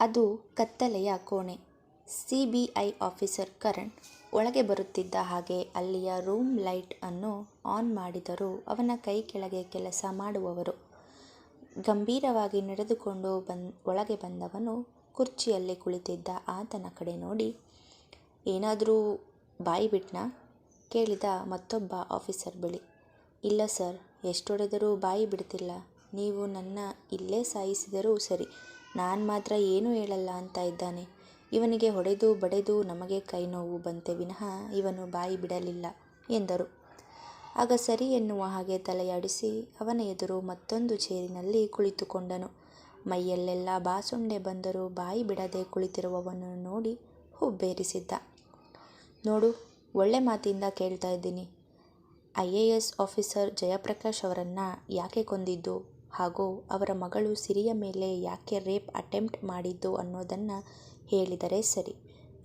ಅದು ಕತ್ತಲೆಯ ಕೋಣೆ. C B I officer Karan ಒಳಗೆ ಬರುತ್ತಿದ್ದ ಹಾಗೆ ಅಲ್ಲಿಯ ರೂಮ್ ಲೈಟ್ ಅನ್ನು ಆನ್ ಮಾಡಿದರೂ ಅವನ ಕೈ ಕೆಳಗೆ ಕೆಲಸ ಮಾಡುವವರು. ಗಂಭೀರವಾಗಿ ನಡೆದುಕೊಂಡು ಬಂದ್ ಒಳಗೆ ಬಂದವನು ಕುರ್ಚಿಯಲ್ಲಿ ಕುಳಿತಿದ್ದ ಆತನ ಕಡೆ ನೋಡಿ, ಏನಾದರೂ ಬಾಯಿ ಬಿಟ್ನಾ? ಕೇಳಿದ ಮತ್ತೊಬ್ಬ ಆಫೀಸರ್ ಬಳಿ. ಇಲ್ಲ ಸರ್, ಎಷ್ಟೊಡೆದರೂ ಬಾಯಿ ಬಿಡ್ತಿಲ್ಲ. ನೀವು ನನ್ನ ಇಲ್ಲೇ ಸಾಯಿಸಿದರೂ ಸರಿ. ನಾನು ಮಾತ್ರ ಏನೂ ಹೇಳಲ್ಲ ಅಂತ ಇದ್ದಾನೆ. ಇವನಿಗೆ ಹೊಡೆದು ಬಡೆದು ನಮಗೆ ಕೈ ನೋವು ಬಂತೆ ವಿನಃ ಇವನು ಬಾಯಿ ಬಿಡಲಿಲ್ಲ ಎಂದರು. ಆಗ ಸರಿ ಎನ್ನುವ ಹಾಗೆ ತಲೆಯಾಡಿಸಿ ಅವನ ಎದುರು ಮತ್ತೊಂದು ಚೇರಿನಲ್ಲಿ ಕುಳಿತುಕೊಂಡನು. ಮೈಯಲ್ಲೆಲ್ಲ ಬಾಸುಂಡೆ ಬಂದರೂ ಬಾಯಿ ಬಿಡದೆ ಕುಳಿತಿರುವವನು ನೋಡಿ ಹುಬ್ಬೇರಿಸಿದ್ದ. ನೋಡು, ಒಳ್ಳೆ ಮಾತಿಂದ ಕೇಳ್ತಾ ಇದ್ದೀನಿ. I A S officer Jayaprakash ಅವರನ್ನು ಯಾಕೆ ಕೊಂದಿದ್ದು? ಹಾಗೂ ಅವರ ಮಗಳು ಸಿರಿಯ ಮೇಲೆ ಯಾಕೆ ರೇಪ್ ಅಟೆಂಪ್ಟ್ ಮಾಡಿದ್ದು ಅನ್ನೋದನ್ನು ಹೇಳಿದರೆ ಸರಿ.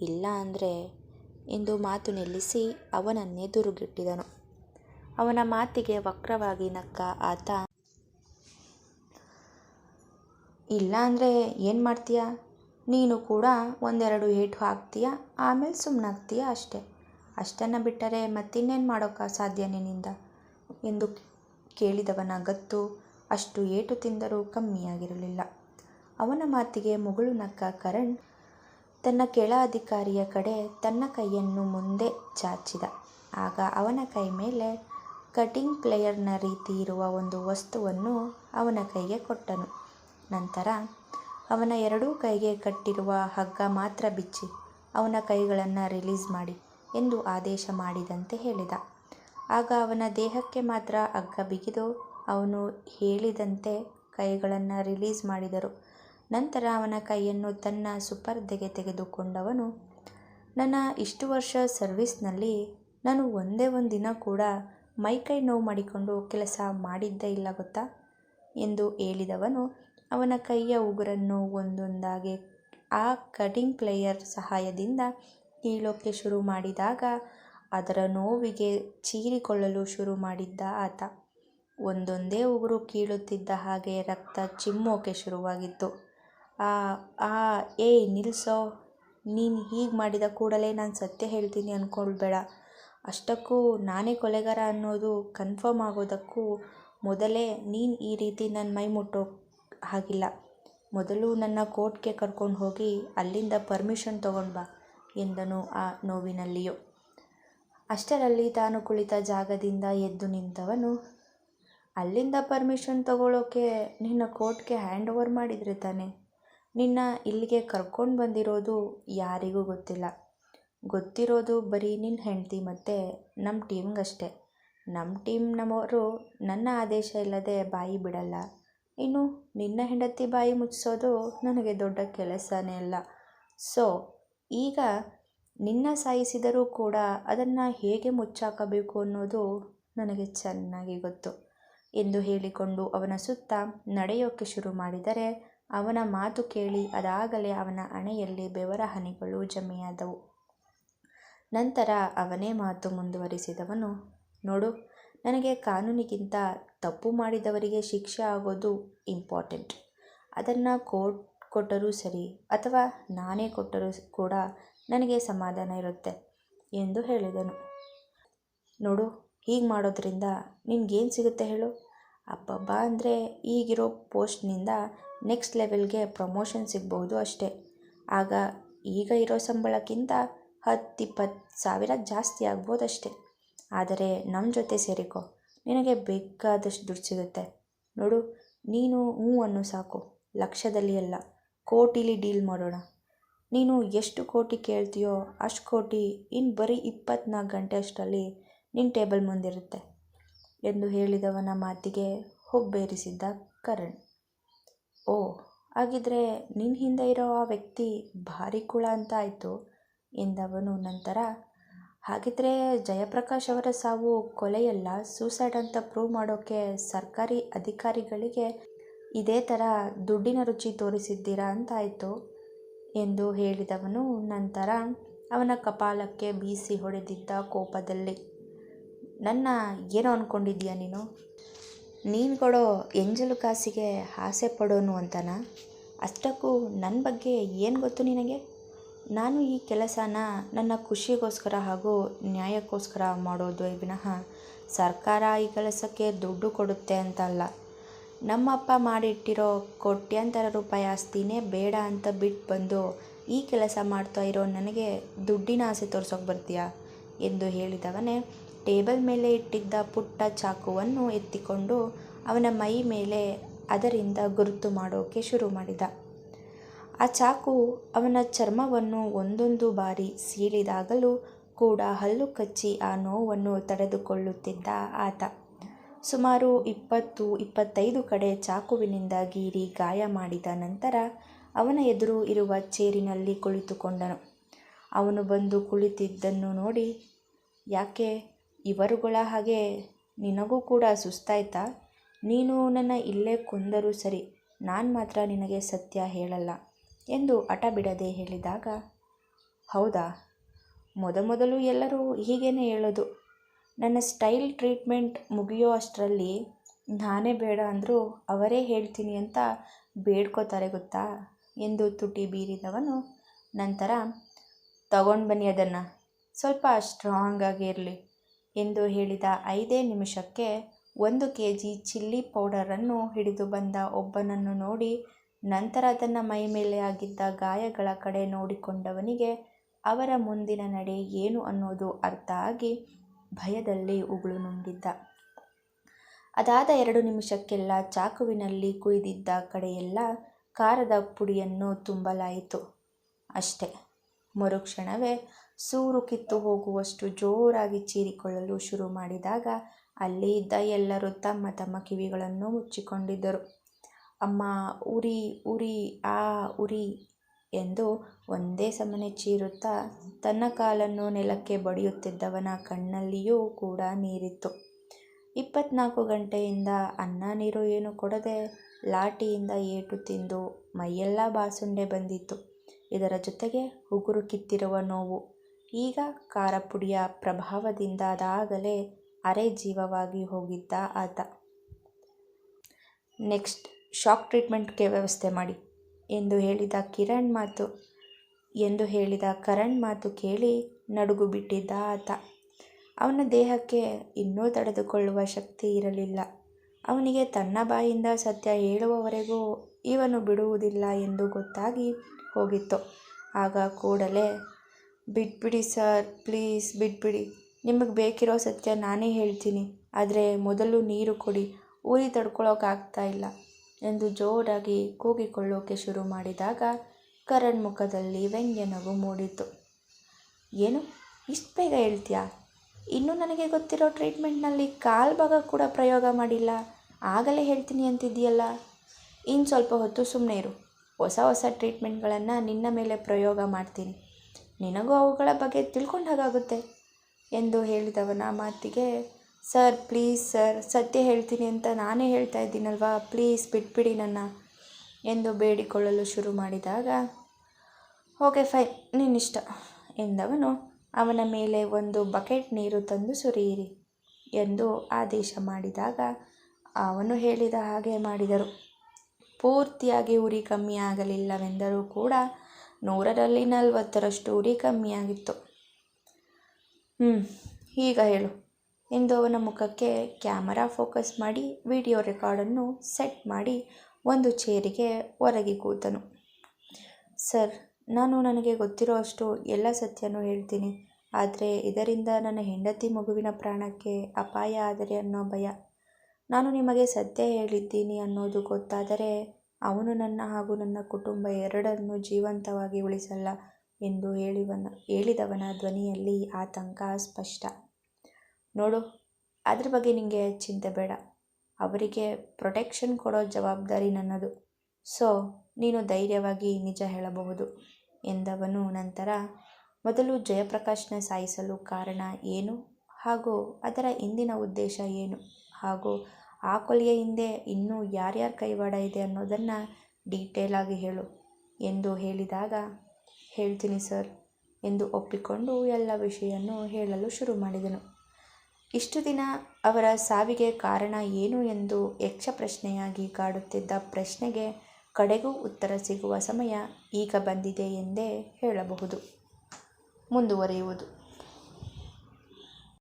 ಇಲ್ಲ ಅಂದರೆ ಎಂದು ಮಾತು ನಿಲ್ಲಿಸಿ ಅವನನ್ನೇ ದುರುಗಿಟ್ಟಿದನು. ಅವನ ಮಾತಿಗೆ ವಕ್ರವಾಗಿ ನಕ್ಕ ಆತ, ಇಲ್ಲ ಅಂದರೆ ಏನು ಮಾಡ್ತೀಯ? ನೀನು ಕೂಡ ಒಂದೆರಡು ಏಟು ಹಾಕ್ತೀಯ? ಆಮೇಲೆ ಸುಮ್ಮನಾಗ್ತೀಯ ಅಷ್ಟೇ? ಅಷ್ಟನ್ನು ಬಿಟ್ಟರೆ ಮತ್ತಿನ್ನೇನು ಮಾಡೋಕ್ಕೆ ಸಾಧ್ಯ ನಿನ್ನಿಂದ ಎಂದು ಕೇಳಿದವನ ಗತ್ತು ಅಷ್ಟು ಏಟು ತಿಂದರೂ ಕಮ್ಮಿಯಾಗಿರಲಿಲ್ಲ. ಅವನ ಮಾತಿಗೆ ಮುಗುಳು ನಕ್ಕ ಕರಣ್ ತನ್ನ ಕೆಳ ಅಧಿಕಾರಿಯ ಕಡೆ ತನ್ನ ಕೈಯನ್ನು ಮುಂದೆ ಚಾಚಿದ. ಆಗ ಅವನ ಕೈ ಮೇಲೆ ಕಟಿಂಗ್ ಪ್ಲೇಯರ್ನ ರೀತಿ ಇರುವ ಒಂದು ವಸ್ತುವನ್ನು ಅವನ ಕೈಗೆ ಕೊಟ್ಟನು. ನಂತರ ಅವನ ಎರಡೂ ಕೈಗೆ ಕಟ್ಟಿರುವ ಹಗ್ಗ ಮಾತ್ರ ಬಿಚ್ಚಿ ಅವನ ಕೈಗಳನ್ನು ರಿಲೀಸ್ ಮಾಡಿ ಎಂದು ಆದೇಶ ಮಾಡಿದಂತೆ ಹೇಳಿದ. ಆಗ ಅವನ ದೇಹಕ್ಕೆ ಮಾತ್ರ ಹಗ್ಗ ಬಿಗಿದು ಅವನು ಹೇಳಿದಂತೆ ಕೈಗಳನ್ನು ರಿಲೀಸ್ ಮಾಡಿದರು. ನಂತರ ಅವನ ಕೈಯನ್ನು ತನ್ನ ಸುಪರ್ದೆಗೆ ತೆಗೆದುಕೊಂಡವನು, ನನ್ನ ಇಷ್ಟು ವರ್ಷ ಸರ್ವಿಸ್ನಲ್ಲಿ ನಾನು ಒಂದೇ ಒಂದು ದಿನ ಕೂಡ ಮೈಕೈ ನೋವು ಮಾಡಿಕೊಂಡು ಕೆಲಸ ಮಾಡಿದ್ದೇ ಇಲ್ಲ ಗೊತ್ತಾ? ಎಂದು ಹೇಳಿದವನು, ಅವನ ಕೈಯ ಉಗುರನ್ನು ಒಂದೊಂದಾಗಿ ಆ ಕಟಿಂಗ್ ಪ್ಲೇಯರ್ ಸಹಾಯದಿಂದ ಕೀಳೋಕ್ಕೆ ಶುರು ಮಾಡಿದಾಗ ಅದರ ನೋವಿಗೆ ಚೀರಿಕೊಳ್ಳಲು ಶುರು ಮಾಡಿದ್ದ ಆತ. ಒಂದೊಂದೇ ಉಗುರು ಕೀಳುತ್ತಿದ್ದ ಹಾಗೆ ರಕ್ತ ಚಿಮ್ಮೋಕೆ ಶುರುವಾಗಿತ್ತು. ಆ ಆ, ಏ, ನಿಲ್ಸೋ. ನೀನು ಹೀಗೆ ಮಾಡಿದ ಕೂಡಲೇ ನಾನು ಸತ್ಯ ಹೇಳ್ತೀನಿ ಅಂದ್ಕೊಳ್ಬೇಡ ಅಷ್ಟಕ್ಕೂ ನಾನೇ ಕೊಲೆಗಾರ ಅನ್ನೋದು ಕನ್ಫರ್ಮ್ ಆಗೋದಕ್ಕೂ ಮೊದಲೇ ನೀನು ಈ ರೀತಿ ನನ್ನ ಮೈ ಮುಟ್ಟೋ ಹಾಗಿಲ್ಲ. ಮೊದಲು ನನ್ನ ಕೋರ್ಟ್ಗೆ ಕರ್ಕೊಂಡು ಹೋಗಿ ಅಲ್ಲಿಂದ ಪರ್ಮಿಷನ್ ತಗೊಂಡು ಬಾ ಎಂದನು ಆ ನೋವಿನಲ್ಲಿಯೂ. ಅಷ್ಟರಲ್ಲಿ ತಾನು ಕುಳಿತ ಜಾಗದಿಂದ ಎದ್ದು ನಿಂತವನು. ಅಲ್ಲಿಂದ ಪರ್ಮಿಷನ್ ತಗೊಳ್ಳೋಕೆ ನಿನ್ನ ಕೋರ್ಟ್ಗೆ ಹ್ಯಾಂಡ್ ಓವರ್ ಮಾಡಿದರೆ ತಾನೆ. ನಿನ್ನ ಇಲ್ಲಿಗೆ ಕರ್ಕೊಂಡು ಬಂದಿರೋದು ಯಾರಿಗೂ ಗೊತ್ತಿಲ್ಲ. ಗೊತ್ತಿರೋದು ಬರೀ ನಿನ್ನ ಹೆಂಡತಿ ಮತ್ತು ನಮ್ಮ ಟೀಮ್ಗಷ್ಟೇ ನಮ್ಮ ಟೀಮ್ನವರು ನನ್ನ ಆದೇಶ ಇಲ್ಲದೆ ಬಾಯಿ ಬಿಡಲ್ಲ. ಇನ್ನು ನಿನ್ನ ಹೆಂಡತಿ ಬಾಯಿ ಮುಚ್ಚಿಸೋದು ನನಗೆ ದೊಡ್ಡ ಕೆಲಸನೇ ಅಲ್ಲ. ಸೊ ಈಗ ನಿನ್ನ ಸಾಯಿಸಿದರೂ ಕೂಡ ಅದನ್ನು ಹೇಗೆ ಮುಚ್ಚಾಕಬೇಕು ಅನ್ನೋದು ನನಗೆ ಚೆನ್ನಾಗಿ ಗೊತ್ತು. ಎಂದು ಹೇಳಿಕೊಂಡು ಅವನ ಸುತ್ತ ನಡೆಯೋಕ್ಕೆ ಶುರು ಮಾಡಿದರೆ, ಅವನ ಮಾತು ಕೇಳಿ ಅದಾಗಲೇ ಅವನ ಹಣೆಯಲ್ಲಿ ಬೆವರ ಹನಿಗಳು ಜಮೆಯಾದವು. ನಂತರ ಅವನೇ ಮಾತು ಮುಂದುವರಿಸಿದವನು, ನೋಡು, ನನಗೆ ಕಾನೂನಿಗಿಂತ ತಪ್ಪು ಮಾಡಿದವರಿಗೆ ಶಿಕ್ಷೆ ಆಗೋದು ಇಂಪಾರ್ಟೆಂಟ್. ಅದನ್ನು ಕೋರ್ಟ್ ಕೊಟ್ಟರೂ ಸರಿ, ಅಥವಾ ನಾನೇ ಕೊಟ್ಟರೂ ಕೂಡ ನನಗೆ ಸಮಾಧಾನ ಇರುತ್ತೆ ಎಂದು ಹೇಳಿದನು. ನೋಡು ಹೀಗೆ ಮಾಡೋದ್ರಿಂದ ನಿನಗೇನು ಸಿಗುತ್ತೆ ಹೇಳು? ಅಬ್ಬಬ್ಬ ಅಂದರೆ ಈಗಿರೋ ಪೋಸ್ಟ್ನಿಂದ ನೆಕ್ಸ್ಟ್ ಲೆವೆಲ್ಗೆ ಪ್ರಮೋಷನ್ ಸಿಗ್ಬೋದು ಅಷ್ಟೇ. ಆಗ ಈಗ ಇರೋ ಸಂಬಳಕ್ಕಿಂತ ಹತ್ತು ಇಪ್ಪತ್ತು ಸಾವಿರ ಜಾಸ್ತಿ ಆಗ್ಬೋದಷ್ಟೇ ಆದರೆ ನಮ್ಮ ಜೊತೆ ಸೇರಿಕೋ. ನಿನಗೆ ಬೇಕಾದಷ್ಟು ದುಡ್ಡು ಸಿಗುತ್ತೆ. ನೋಡು, ನೀನು ಹ್ಞೂ ಅನ್ನು ಸಾಕು. ಲಕ್ಷದಲ್ಲಿ ಅಲ್ಲ, ಕೋಟಿಲಿ ಡೀಲ್ ಮಾಡೋಣ. ನೀನು ಎಷ್ಟು ಕೋಟಿ ಕೇಳ್ತೀಯೋ ಅಷ್ಟು ಕೋಟಿ ಇನ್ನು ಬರೀ ಇಪ್ಪತ್ನಾಲ್ಕು ಗಂಟೆ ಅಷ್ಟರಲ್ಲಿ ನಿನ್ನ ಟೇಬಲ್ ಮುಂದಿರುತ್ತೆ ಎಂದು ಹೇಳಿದವನ ಮಾತಿಗೆ ಹುಬ್ಬೇರಿಸಿದ್ದ ಕರಣ್. ಓ, ಹಾಗಿದ್ರೆ ನಿನ್ನ ಹಿಂದೆ ಇರೋ ಆ ವ್ಯಕ್ತಿ ಭಾರಿ ಕುಳ ಅಂತ ಆಯಿತು ಎಂದವನು ನಂತರ, ಹಾಗಿದ್ರೆ ಜಯಪ್ರಕಾಶ್ ಅವರ ಸಾವು ಕೊಲೆಯಲ್ಲ, ಸೂಸೈಡ್ ಅಂತ ಪ್ರೂವ್ ಮಾಡೋಕ್ಕೆ ಸರ್ಕಾರಿ ಅಧಿಕಾರಿಗಳಿಗೆ ಇದೇ ಥರ ದುಡ್ಡಿನ ರುಚಿ ತೋರಿಸಿದ್ದೀರಾ ಅಂತಾಯಿತು ಎಂದು ಹೇಳಿದವನು ನಂತರ ಅವನ ಕಪಾಲಕ್ಕೆ ಬೀಸಿ ಹೊಡೆದಿದ್ದ ಕೋಪದಲ್ಲಿ. ನನ್ನ ಏನೋ ಅಂದ್ಕೊಂಡಿದ್ಯಾ ನೀನು? ನೀನು ಕೊಡೋ ಎಂಜಲು ಕಾಸಿಗೆ ಆಸೆ ಪಡೋನು ಅಂತನಾ? ಅಷ್ಟಕ್ಕೂ ನನ್ನ ಬಗ್ಗೆ ಏನು ಗೊತ್ತು ನಿನಗೆ? ನಾನು ಈ ಕೆಲಸನ ನನ್ನ ಖುಷಿಗೋಸ್ಕರ ಹಾಗೂ ನ್ಯಾಯಕ್ಕೋಸ್ಕರ ಮಾಡೋದು ವಿನಃ ಸರ್ಕಾರ ಈ ಕೆಲಸಕ್ಕೆ ದುಡ್ಡು ಕೊಡುತ್ತೆ ಅಂತಲ್ಲ. ನಮ್ಮಪ್ಪ ಮಾಡಿಟ್ಟಿರೋ ಕೋಟ್ಯಾಂತರ ರೂಪಾಯಿ ಆಸ್ತಿನೇ ಬೇಡ ಅಂತ ಬಿಟ್ಟು ಬಂದು ಈ ಕೆಲಸ ಮಾಡ್ತಾ ಇರೋ ನನಗೆ ದುಡ್ಡಿನ ಆಸೆ ತೋರ್ಸೋಕೆ ಬರ್ತೀಯಾ? ಎಂದು ಹೇಳಿದವನೇ ಟೇಬಲ್ ಮೇಲೆ ಇಟ್ಟಿದ್ದ ಪುಟ್ಟ ಚಾಕುವನ್ನು ಎತ್ತಿಕೊಂಡು ಅವನ ಮೈ ಮೇಲೆ ಅದರಿಂದ ಗುರುತು ಮಾಡೋಕೆ ಶುರು ಮಾಡಿದ. ಆ ಚಾಕು ಅವನ ಚರ್ಮವನ್ನು ಒಂದೊಂದು ಬಾರಿ ಸೀಳಿದಾಗಲೂ ಕೂಡ ಹಲ್ಲು ಕಚ್ಚಿ ಆ ನೋವನ್ನು ತಡೆದುಕೊಳ್ಳುತ್ತಿದ್ದ ಆತ. ಸುಮಾರು ಇಪ್ಪತ್ತು, ಇಪ್ಪತ್ತೈದು ಕಡೆ ಚಾಕುವಿನಿಂದ ಗೀರಿ ಗಾಯ ಮಾಡಿದ ನಂತರ ಅವನ ಎದುರು ಇರುವ ಚೇರಿನಲ್ಲಿ ಕುಳಿತುಕೊಂಡನು. ಅವನು ಬಂದು ಕುಳಿತಿದ್ದನ್ನು ನೋಡಿ, ಯಾಕೆ ಇವರುಗಳ ಹಾಗೆ ನಿನಗೂ ಕೂಡ ಸುಸ್ತಾಯ್ತಾ? ನೀನು ನನ್ನ ಇಲ್ಲೇ ಕುಂದರೂ ಸರಿ, ನಾನು ಮಾತ್ರ ನಿನಗೆ ಸತ್ಯ ಹೇಳಲ್ಲ ಎಂದು ಹಠ ಬಿಡದೆ ಹೇಳಿದಾಗ, ಹೌದಾ? ಮೊದಮೊದಲು ಎಲ್ಲರೂ ಹೀಗೇನೆ ಹೇಳೋದು. ನನ್ನ ಸ್ಟೈಲ್ ಟ್ರೀಟ್ಮೆಂಟ್ ಮುಗಿಯೋ ಅಷ್ಟರಲ್ಲಿ ನಾನೇ ಬೇಡ ಅಂದರೂ ಅವರೇ ಹೇಳ್ತೀನಿ ಅಂತ ಬೇಡ್ಕೋತಾರೆ ಗೊತ್ತಾ? ಎಂದು ತುಟಿ ಬೀರಿದವನು. ನಂತರ, ತಗೊಂಡು ಬನ್ನಿ ಅದನ್ನು. ಸ್ವಲ್ಪ ಸ್ಟ್ರಾಂಗ್ ಆಗಿರಲಿ ಎಂದು ಹೇಳಿದ ಐದೇ ನಿಮಿಷಕ್ಕೆ ಒಂದು ಕೆ ಜಿ ಚಿಲ್ಲಿ ಪೌಡರನ್ನು ಹಿಡಿದು ಬಂದ ಒಬ್ಬನನ್ನು ನೋಡಿ, ನಂತರ ತನ್ನ ಮೈ ಮೇಲೆ ಆಗಿದ್ದ ಗಾಯಗಳ ಕಡೆ ನೋಡಿಕೊಂಡವನಿಗೆ ಅವರ ಮುಂದಿನ ನಡೆ ಏನು ಅನ್ನೋದು ಅರ್ಥ ಆಗಿ ಭಯದಲ್ಲಿ ಉಗುಳು ನುಂಗಿದ್ದ. ಅದಾದ ಎರಡು ನಿಮಿಷಕ್ಕೆಲ್ಲ ಚಾಕುವಿನಲ್ಲಿ ಕುಯ್ದಿದ್ದ ಕಡೆಯೆಲ್ಲ ಖಾರದ ಪುಡಿಯನ್ನು ತುಂಬಲಾಯಿತು. ಅಷ್ಟೆ. ಮರುಕ್ಷಣವೇ ಸೂರು ಕಿತ್ತು ಹೋಗುವಷ್ಟು ಜೋರಾಗಿ ಚೀರಿಕೊಳ್ಳಲು ಶುರು ಮಾಡಿದಾಗ ಅಲ್ಲಿ ಇದ್ದ ಎಲ್ಲರೂ ತಮ್ಮ ತಮ್ಮ ಕಿವಿಗಳನ್ನು ಮುಚ್ಚಿಕೊಂಡಿದ್ದರು. ಅಮ್ಮ, ಉರಿ ಉರಿ, ಆ, ಉರಿ ಎಂದು ಒಂದೇ ಸಮನೆ ಚೀರುತ್ತಾ ತನ್ನ ಕಾಲನ್ನು ನೆಲಕ್ಕೆ ಬಡಿಯುತ್ತಿದ್ದವನ ಕಣ್ಣಲ್ಲಿಯೂ ಕೂಡ ನೀರಿತ್ತು. ಇಪ್ಪತ್ನಾಲ್ಕು ಗಂಟೆಯಿಂದ ಅನ್ನ ನೀರು ಏನು ಕೊಡದೆ ಲಾಠಿಯಿಂದ ಏಟು ತಿಂದು ಮೈಯೆಲ್ಲ ಬಾಸುಂಡೆ ಬಂದಿತ್ತು. ಇದರ ಜೊತೆಗೆ ಉಗುರು ಕಿತ್ತಿರುವ ನೋವು, ಈಗ ಖಾರ ಪುಡಿಯ ಪ್ರಭಾವದಿಂದ ಅದಾಗಲೇ ಅರೆ ಜೀವವಾಗಿ ಹೋಗಿದ್ದ ಆತ. ನೆಕ್ಸ್ಟ್, ಶಾಕ್ ಟ್ರೀಟ್ಮೆಂಟ್ಗೆ ವ್ಯವಸ್ಥೆ ಮಾಡಿ ಎಂದು ಹೇಳಿದ ಕಿರಣ್ ಮಾತು, ಎಂದು ಹೇಳಿದ ಕರಣ್ ಮಾತು ಕೇಳಿ ನಡುಗು ಬಿಟ್ಟಿದ್ದ ಆತ. ಅವನ ದೇಹಕ್ಕೆ ಇನ್ನೂ ತಡೆದುಕೊಳ್ಳುವ ಶಕ್ತಿ ಇರಲಿಲ್ಲ. ಅವನಿಗೆ ತನ್ನ ಬಾಯಿಂದ ಸತ್ಯ ಹೇಳುವವರೆಗೂ ಇವನು ಬಿಡುವುದಿಲ್ಲ ಎಂದು ಗೊತ್ತಾಗಿ ಹೋಗಿತ್ತು. ಆಗ ಕೂಡಲೇ ಬಿಟ್ಬಿಡಿ ಸರ್, ಪ್ಲೀಸ್ ಬಿಟ್ಬಿಡಿ ನಿಮಗೆ ಬೇಕಿರೋ ಸತ್ಯ ನಾನೇ ಹೇಳ್ತೀನಿ. ಆದರೆ ಮೊದಲು ನೀರು ಕೊಡಿ. ಊರಿ ತಡ್ಕೊಳ್ಳೋಕ್ಕಾಗ್ತಾ ಇಲ್ಲ ಎಂದು ಜೋರಾಗಿ ಕೂಗಿಕೊಳ್ಳೋಕೆ ಶುರು ಮಾಡಿದಾಗ ಕರಣ್ ಮುಖದಲ್ಲಿ ವ್ಯಂಗ್ಯ ನಗು ಮೂಡಿತು ಏನು? ಇಷ್ಟು ಬೇಗ ಹೇಳ್ತೀಯಾ? ಇನ್ನೂ ನನಗೆ ಗೊತ್ತಿರೋ ಟ್ರೀಟ್ಮೆಂಟ್ನಲ್ಲಿ ಕಾಲು ಭಾಗ ಕೂಡ ಪ್ರಯೋಗ ಮಾಡಿಲ್ಲ. ಆಗಲೇ ಹೇಳ್ತೀನಿ ಅಂತಿದೆಯಲ್ಲ ಇನ್ನು ಸ್ವಲ್ಪ ಹೊತ್ತು ಸುಮ್ಮನೆ ಇರು. ಹೊಸ ಹೊಸ ಟ್ರೀಟ್ಮೆಂಟ್ಗಳನ್ನು ನಿನ್ನ ಮೇಲೆ ಪ್ರಯೋಗ ಮಾಡ್ತೀನಿ. ನಿನಗೂ ಅವುಗಳ ಬಗ್ಗೆ ತಿಳ್ಕೊಂಡ ಹಾಗಾಗುತ್ತೆ ಎಂದು ಹೇಳಿದವನ ಮಾತಿಗೆ, ಸರ್, ಪ್ಲೀಸ್, ಸರ್, ಸತ್ಯ ಹೇಳ್ತೀನಿ ಅಂತ ನಾನೇ ಹೇಳ್ತಾ ಇದ್ದೀನಲ್ವಾ? ಪ್ಲೀಸ್ ಬಿಟ್ಬಿಡಿ ನನ್ನ ಎಂದು ಬೇಡಿಕೊಳ್ಳಲು ಶುರು ಮಾಡಿದಾಗ, ಓಕೆ, ಫೈನ್, ನಿನ್ನಿಷ್ಟ ಎಂದವನು, ಅವನ ಮೇಲೆ ಒಂದು ಬಕೆಟ್ ನೀರು ತಂದು ಸುರಿಯಿರಿ ಎಂದು ಆದೇಶ ಮಾಡಿದಾಗ, ಅವನು ಹೇಳಿದ ಹಾಗೆ ಮಾಡಿದರು. ಪೂರ್ತಿಯಾಗಿ ಉರಿ ಕಮ್ಮಿ ಆಗಲಿಲ್ಲವೆಂದರೂ ಕೂಡ ನೂರರಲ್ಲಿ ನಲವತ್ತರಷ್ಟು ಉರಿ ಕಮ್ಮಿಯಾಗಿತ್ತು. ಹ್ಞೂ ಈಗ ಹೇಳು. ಎಂದು ಅವನ ಮುಖಕ್ಕೆ ಕ್ಯಾಮರಾ ಫೋಕಸ್ ಮಾಡಿ ವಿಡಿಯೋ ರೆಕಾರ್ಡನ್ನು ಸೆಟ್ ಮಾಡಿ ಒಂದು ಚೇರಿಗೆ ಒರಗಿ ಕೂತನು. ಸರ್, ನಾನು ನನಗೆ ಗೊತ್ತಿರೋ ಅಷ್ಟು ಎಲ್ಲ ಸತ್ಯನೂ ಹೇಳ್ತೀನಿ. ಆದರೆ ಇದರಿಂದ ನನ್ನ ಹೆಂಡತಿ ಮಗುವಿನ ಪ್ರಾಣಕ್ಕೆ ಅಪಾಯ ಆದರೆ ಅನ್ನೋ ಭಯ. ನಾನು ನಿಮಗೆ ಸತ್ಯ ಹೇಳಿದ್ದೀನಿ ಅನ್ನೋದು ಗೊತ್ತಾದರೆ ಅವನು ನನ್ನ ಹಾಗೂ ನನ್ನ ಕುಟುಂಬ ಎರಡನ್ನೂ ಜೀವಂತವಾಗಿ ಉಳಿಸಲ್ಲ ಎಂದು ಹೇಳಿವನ, ಹೇಳಿದವನ ಧ್ವನಿಯಲ್ಲಿ ಆತಂಕ ಸ್ಪಷ್ಟ. ನೋಡು, ಅದ್ರ ಬಗ್ಗೆ ನಿಮಗೆ ಚಿಂತೆ ಬೇಡ. ಅವರಿಗೆ ಪ್ರೊಟೆಕ್ಷನ್ ಕೊಡೋ ಜವಾಬ್ದಾರಿ ನನ್ನದು. ಸೊ, ನೀನು ಧೈರ್ಯವಾಗಿ ನಿಜ ಹೇಳಬಹುದು ಎಂದವನು ನಂತರ, ಮೊದಲು ಜಯಪ್ರಕಾಶ್ನ ಸಾಯಿಸಲು ಕಾರಣ ಏನು ಹಾಗೂ ಅದರ ಹಿಂದಿನ ಉದ್ದೇಶ ಏನು ಹಾಗೂ ಆ ಕೊಲೆಯ ಹಿಂದೆ ಇನ್ನೂ ಯಾರ್ಯಾರ ಕೈವಾಡ ಇದೆ ಅನ್ನೋದನ್ನು ಡೀಟೇಲಾಗಿ ಹೇಳು. ಎಂದು ಹೇಳಿದಾಗ, ಹೇಳ್ತೀನಿ ಸರ್ ಎಂದು ಒಪ್ಪಿಕೊಂಡು ಎಲ್ಲ ವಿಷಯವನ್ನು ಹೇಳಲು ಶುರು ಮಾಡಿದನು. ಇಷ್ಟು ದಿನ ಅವರ ಸಾವಿಗೆ ಕಾರಣ ಏನು ಎಂದು ಯಕ್ಷ ಪ್ರಶ್ನೆಯಾಗಿ ಕಾಡುತ್ತಿದ್ದ ಪ್ರಶ್ನೆಗೆ ಕಡೆಗೂ ಉತ್ತರ ಸಿಗುವ ಸಮಯ ಈಗ ಬಂದಿದೆ ಎಂದೇ ಹೇಳಬಹುದು. ಮುಂದುವರಿಯುವುದು.